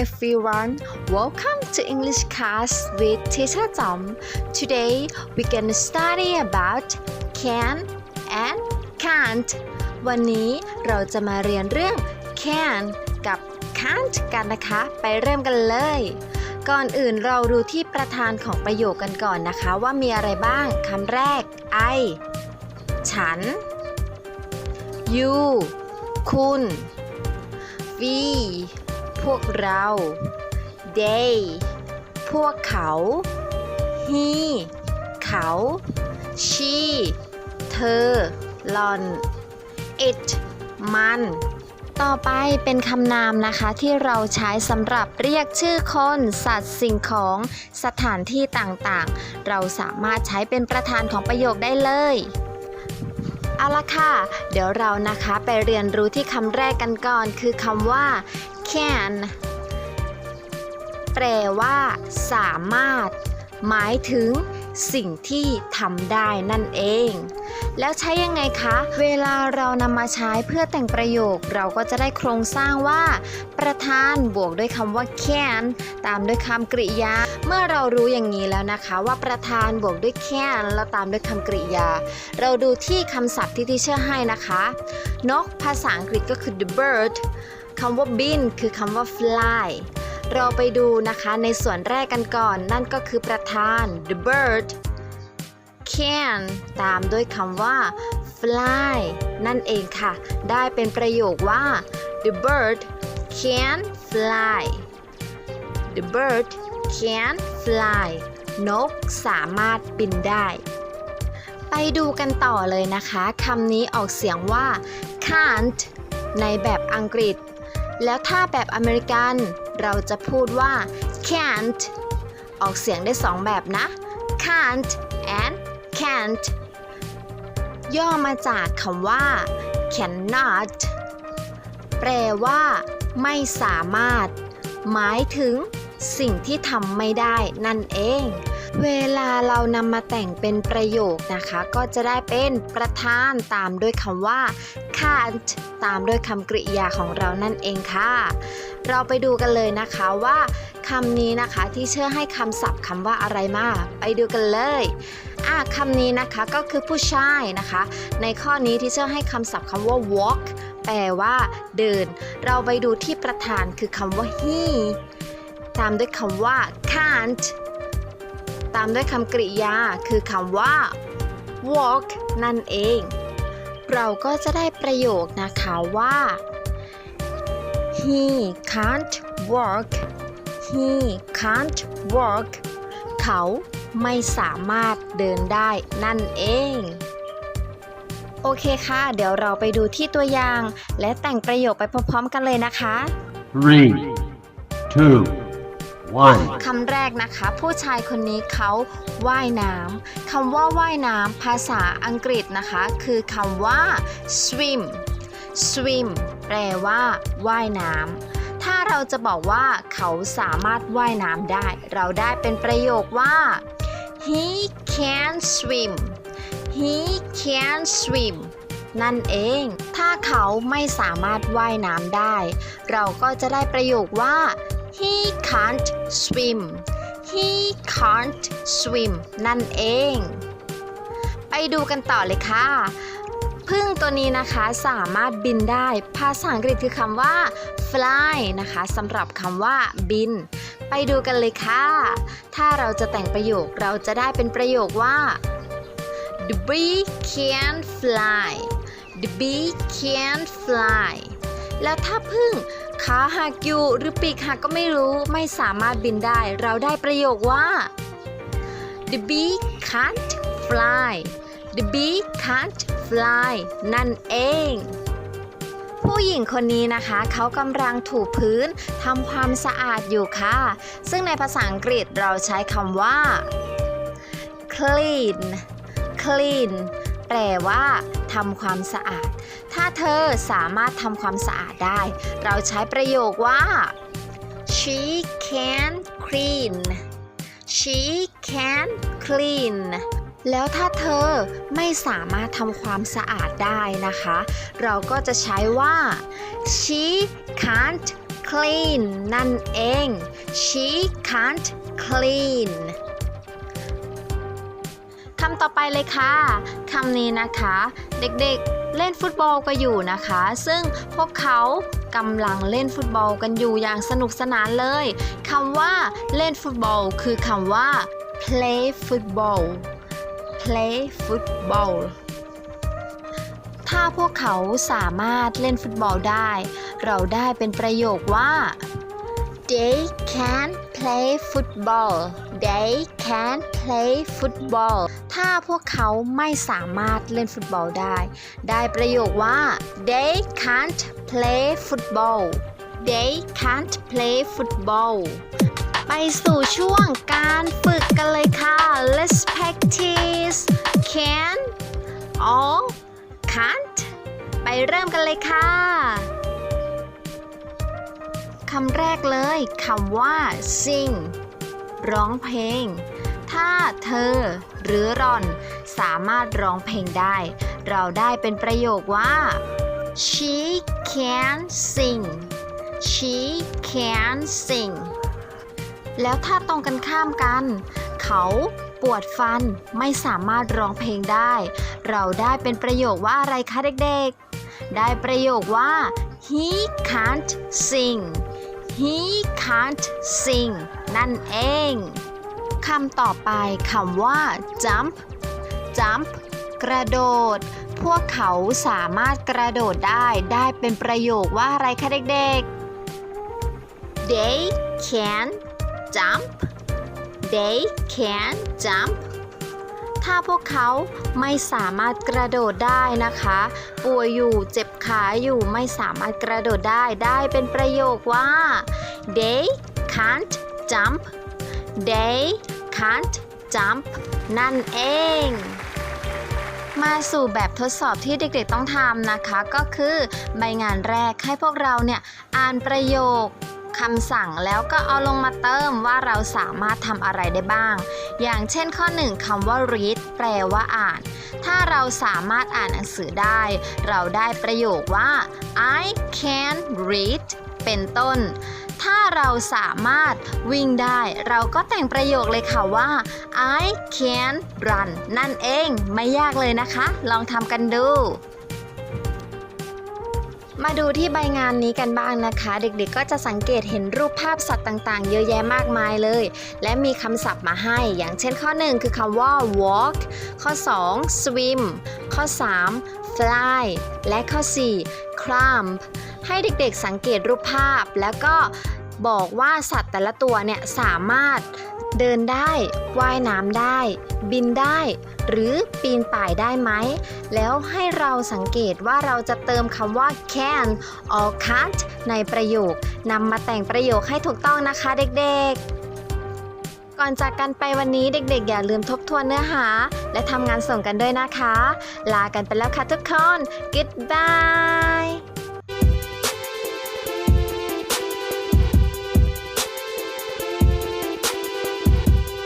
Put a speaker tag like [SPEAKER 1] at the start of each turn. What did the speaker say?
[SPEAKER 1] everyone. Welcome to English class with Teacher Tom. Today we're gonna study about can and can't. วันนี้เราจะมาเรียนเรื่อง can กับ can't กันนะคะ ไปเริ่มกันเลย ก่อนอื่นเราดูที่ประธานของประโยคกันก่อนนะคะ ว่ามีอะไรบ้างคำแรก I ฉัน you คุณ we พวกเรา they พวกเขา he เขา she เธอหลอน it มัน ต่อไปเป็นคำนามนะคะที่เราใช้สำหรับเรียกชื่อคน สัตว์สิ่งของสถานที่ต่างๆ เราสามารถใช้เป็นประธานของประโยคได้เลย เอาละค่ะ เดี๋ยวเรานะคะไปเรียนรู้ที่คำแรกกันก่อน คือคำว่า can แปลว่า สามารถ หมายถึงสิ่งที่ทำได้นั่นเอง แล้วใช้ยังไงคะ เวลาเรานำมาใช้เพื่อแต่งประโยค เราก็จะได้โครงสร้างว่า ประธานบวกด้วยคำว่า can ตามด้วยคำกริยา เมื่อเรารู้อย่างนี้แล้วนะคะ ว่าประธานบวกด้วย can แล้วตามด้วยคำกริยา เราดูที่คำศัพท์ที่ที่เชื่อให้นะคะ นกภาษาอังกฤษก็คือ the bird คำว่า bin คือคำว่า fly เราไปดูนะคะในส่วนแรกกันก่อน นั่นก็คือประธาน the bird can ตามด้วยคำว่า fly นั่นเองค่ะ ได้เป็นประโยคว่า the bird can fly the bird can fly นกสามารถบินได้ ไปดูกันต่อเลยนะคะคำนี้ออกเสียงว่า can't ในแบบอังกฤษ แล้วถ้าแบบอเมริกัน เราจะพูดว่า can't ออกเสียงได้สองแบบนะ can't and can't ย่อมาจากคำว่า cannot แปลว่า ไม่สามารถ หมายถึง สิ่งที่ทำไม่ได้นั่นเอง เวลาเรานำมาแต่งเป็นประโยคนะคะ ก็จะได้เป็นประธานตามด้วยคำว่า can't ตามด้วยคำกริยาของเรานั่นเองค่ะ เราไปดูกันเลยนะคะว่าคำนี้นะคะที่เชื่อให้คำศัพท์คำว่าอะไรมา ไปดูกันเลย อะคำนี้นะคะก็คือผู้ชายนะคะ ในข้อนี้ที่เชื่อให้คำศัพท์คำว่า walk แปลว่า เดิน เราไปดูที่ประธานคือคำว่า he ตามด้วยคำว่า can't ตามด้วยคำกริยาคือคำว่า walk นั่นเอง เราก็จะได้ประโยคนะคะว่า he can't walk he can't walk เขา ไม่สามารถเดินได้นั่นเอง โอเคค่ะ เดี๋ยวเราไปดูที่ตัวอย่าง และแต่งประโยคไปพร้อมๆกันเลยนะคะ
[SPEAKER 2] Three, two, one.
[SPEAKER 1] คำแรกนะคะ ผู้ชายคนนี้เขาว่ายน้ำคำว่าว่ายน้ำภาษาอังกฤษนะคะ คือคำว่า swim swim แปลว่าว่ายน้ำถ้าเราจะบอกว่าเขาสามารถว่ายน้ำได้ เราได้เป็นประโยคว่า he can swim he can swim นั่นเอง ถ้าเขาไม่สามารถว่ายน้ำได้ เราก็จะได้ประโยคว่า he can't swim he can't swim นั่นเอง ไปดูกันต่อเลยค่ะ พึ่งตัวนี้นะคะสามารถบินได้ ภาษาอังกฤษคือคำว่า fly นะคะสำหรับคำว่าบิน ไปดูกันเลยค่ะ ถ้าเราจะแต่งประโยคเราจะได้เป็นประโยคว่า the bee can fly the bee can fly แล้วถ้าพึ่งขาหักอยู่หรือปีกหักก็ไม่รู้ไม่สามารถบินได้ เราได้ประโยคว่า the bee can't fly the bee can't fly นั่นเอง ผู้หญิงคนนี้นะคะ เขากำลังถูพื้นทำความสะอาดอยู่ค่ะ ซึ่งในภาษาอังกฤษเราใช้คำว่า clean clean แปลว่าทำความสะอาด ถ้าเธอสามารถทำความสะอาดได้ เราใช้ประโยคว่า she can clean she can clean แล้วถ้าเธอไม่สามารถทำความสะอาดได้นะคะ เราก็จะใช้ว่า she can't clean นั่นเอง she can't clean คำต่อไปเลยค่ะคำนี้นะคะ เด็กๆเล่นฟุตบอลก็อยู่นะคะ ซึ่งพวกเขากำลังเล่นฟุตบอลกันอยู่อย่างสนุกสนานเลยคำว่าเล่นฟุตบอล คือคำว่า play football play football ถ้าพวกเขาสามารถเล่นฟุตบอลได้ เราได้เป็นประโยคว่า they can play football they can play football ถ้าพวกเขาไม่สามารถเล่นฟุตบอลได้ ได้ประโยคว่า they can't play football they can't play football ไปสู่ช่วงการฝึกกันเลยค่ะ let's practice เริ่มกันเลยค่ะคำแรกเลยคำว่า sing ร้องเพลง ถ้าเธอหรือรอนสามารถร้องเพลงได้ เราได้เป็นประโยคว่า she can sing she can sing แล้วถ้าตรงกันข้ามกัน เขาปวดฟันไม่สามารถร้องเพลงได้ เราได้เป็นประโยคว่าอะไรคะเด็กๆ ได้ประโยคว่า he can't sing he can't sing นั่นเอง คำต่อไปคำว่า jump jump กระโดด พวกเขาสามารถกระโดดได้ได้เป็นประโยคว่าอะไรคะเด็กๆ they can jump they can jump ถ้าพวกเขาไม่สามารถกระโดดได้นะคะ ป่วยอยู่เจ็บขาอยู่ไม่สามารถกระโดดได้ได้เป็นประโยคว่า they can't jump they can't jump นั่นเองมาสู่แบบทดสอบที่เด็กๆต้องทำนะคะ ก็คือใบงานแรกให้พวกเราเนี่ยอ่านประโยค คำสั่งแล้วก็เอาลงมาเติมว่าเราสามารถทำอะไรได้บ้าง อย่างเช่นข้อ 1คำว่า read แปลว่าอ่าน ถ้าเราสามารถอ่านหนังสือได้ เราได้ประโยคว่า I can read เป็นต้น ถ้าเราสามารถวิ่งได้ เราก็แต่งประโยคเลยค่ะว่า I can run นั่นเอง ไม่ยากเลยนะคะ ลองทำกันดู มาดูที่ใบงานนี้กันบ้างนะคะ เด็กๆก็จะสังเกตเห็นรูปภาพสัตว์ต่างๆ เยอะแยะมากมายเลย และมีคำศัพท์มาให้ อย่างเช่นข้อ 1 คือคำว่า walk ข้อ 2 swim ข้อ 3 fly และข้อ 4 climb ให้เด็กๆสังเกตรูปภาพแล้วก็ บอกว่าสัตว์แต่ละตัวเนี่ยสามารถเดินได้ว่ายน้ำได้ บินได้ หรือปีนป่ายได้ไหม แล้วให้เราสังเกตว่าเราจะเติมคำว่า can or can't ในประโยคนำมาแต่งประโยคให้ถูกต้องนะคะเด็กๆก่อนจากกันไปวันนี้เด็ก ๆ อย่าลืมทบทวนเนื้อหา และทำงานส่งกันด้วยนะคะ ลากันไปแล้วค่ะทุกคน goodbye